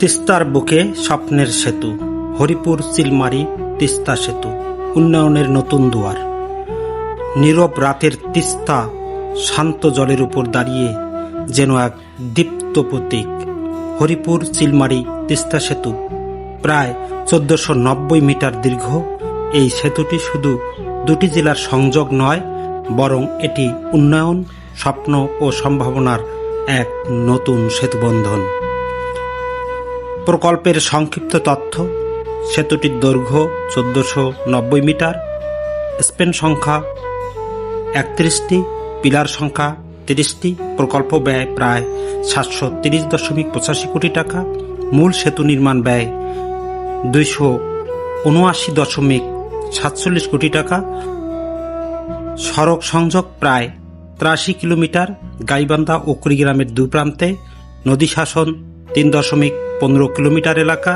তিস্তার বুকে স্বপ্নের সেতু, হরিপুর চিলমারি তিস্তা সেতু, উন্নয়নের নতুন দুয়ার। নীরব রাতের তিস্তা শান্ত জলের উপর দাঁড়িয়ে যেন এক দীপ্ত প্রতীক। হরিপুর চিলমারি তিস্তা সেতু, প্রায় চোদ্দশো নব্বই মিটার দীর্ঘ। এই সেতুটি শুধু দুটি জেলার সংযোগ নয়, বরং এটি উন্নয়ন, স্বপ্ন ও সম্ভাবনার এক নতুন সেতুবন্ধন। প্রকল্পের সংক্ষিপ্ত তথ্য, সেতুটির দৈর্ঘ্য চোদ্দশো নব্বই মিটার, স্পেন সংখ্যা একত্রিশটি, পিলার সংখ্যা তিরিশটি, প্রকল্প ব্যয় প্রায় সাতশো তিরিশ দশমিক পঁচাশি কোটি টাকা, মূল সেতু নির্মাণ ব্যয় দুইশো উনআশি দশমিক সাতচল্লিশ কোটি টাকা, সড়ক সংযোগ প্রায় ত্রাশি কিলোমিটার, গাইবান্ধা ও কুড়িগ্রামের দুই প্রান্তে নদী শাসন তিন দশমিক পনেরো কিলোমিটার এলাকা,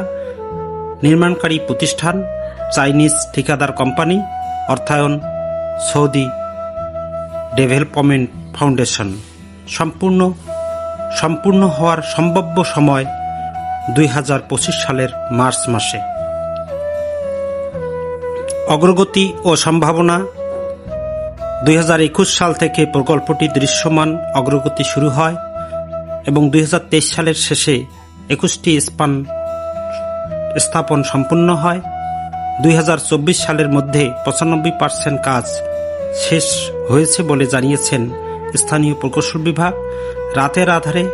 নির্মাণকারী প্রতিষ্ঠান চাইনিজ ঠিকাদার কোম্পানি, অর্থায়ন সৌদি ডেভেলপমেন্ট ফাউন্ডেশন। সম্পূর্ণ সম্পূর্ণ হওয়ার সম্ভাব্য সময় দুই হাজার পঁচিশ সালের মার্চ মাসে। অগ্রগতি ও সম্ভাবনা, দুই হাজার একুশ সাল থেকে প্রকল্পটি দৃশ্যমান, অগ্রগতি শুরু হয় এবং দুই হাজার তেইশ সালের শেষে একুশটি স্পান স্থাপন সম্পূর্ণ হয়। দুই হাজার চব্বিশ সালের মধ্যে পঁচানব্বই পার্সেন্ট কাজ শেষ হয়েছে বলে জানিয়েছেন স্থানীয় প্রকৌশল বিভাগ। রাতের আধারে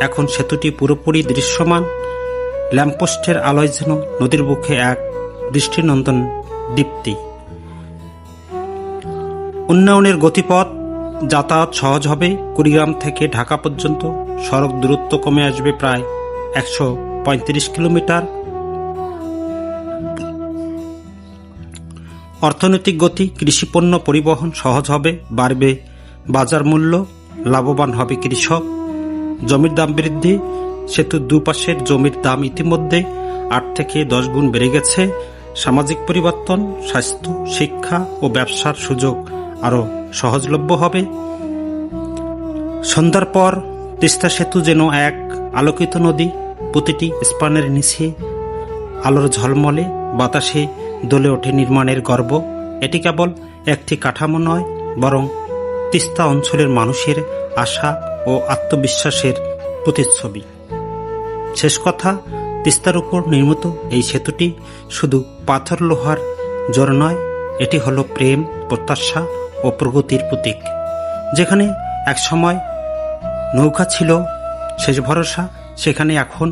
এখন সেতুটি পুরোপুরি দৃশ্যমান। ল্যাম্পপোস্টের আলোয় যেন নদীর বুকে এক দৃষ্টিনন্দন দীপ্তি। উন্নয়নের গতিপথ যাতায়াত সহজ হবে। কুড়িগ্রাম থেকে ঢাকা পর্যন্ত সড়ক দূরত্ব কমে আসবে প্রায় একশো পঁয়ত্রিশ কিলোমিটার। অর্থনৈতিক গতি, কৃষিপণ্য পরিবহন সহজ হবে, বাড়বে বাজার মূল্য, লাভবান হবে কৃষক। জমির দাম বৃদ্ধি, সেতুর দুপাশের জমির দাম ইতিমধ্যে আট থেকে দশ গুণ বেড়ে গেছে। সামাজিক পরিবর্তন, স্বাস্থ্য, শিক্ষা ও ব্যবসার সুযোগ আরও সহজলভ্য হবে। সন্ধ্যার পর তিস্তা সেতু যেন এক আলোকিত নদী, প্রতিটি স্পানের নিচে আলোর ঝলমলে, বাতাসে দোলে ওঠে নির্মাণের গর্ব। এটি কেবল একটি কাঠামো নয়, বরং তিস্তা অঞ্চলের মানুষের আশা ও আত্মবিশ্বাসের প্রতিচ্ছবি। শেষ কথা, তিস্তার উপর নির্মিত এই সেতুটি শুধু পাথর লোহার জোর নয়, এটি হলো প্রেম, প্রত্যাশা ও প্রগতির প্রতীক, যেখানে একসময় নৌকা ছিল শেষ ভরসা সেখানে এখন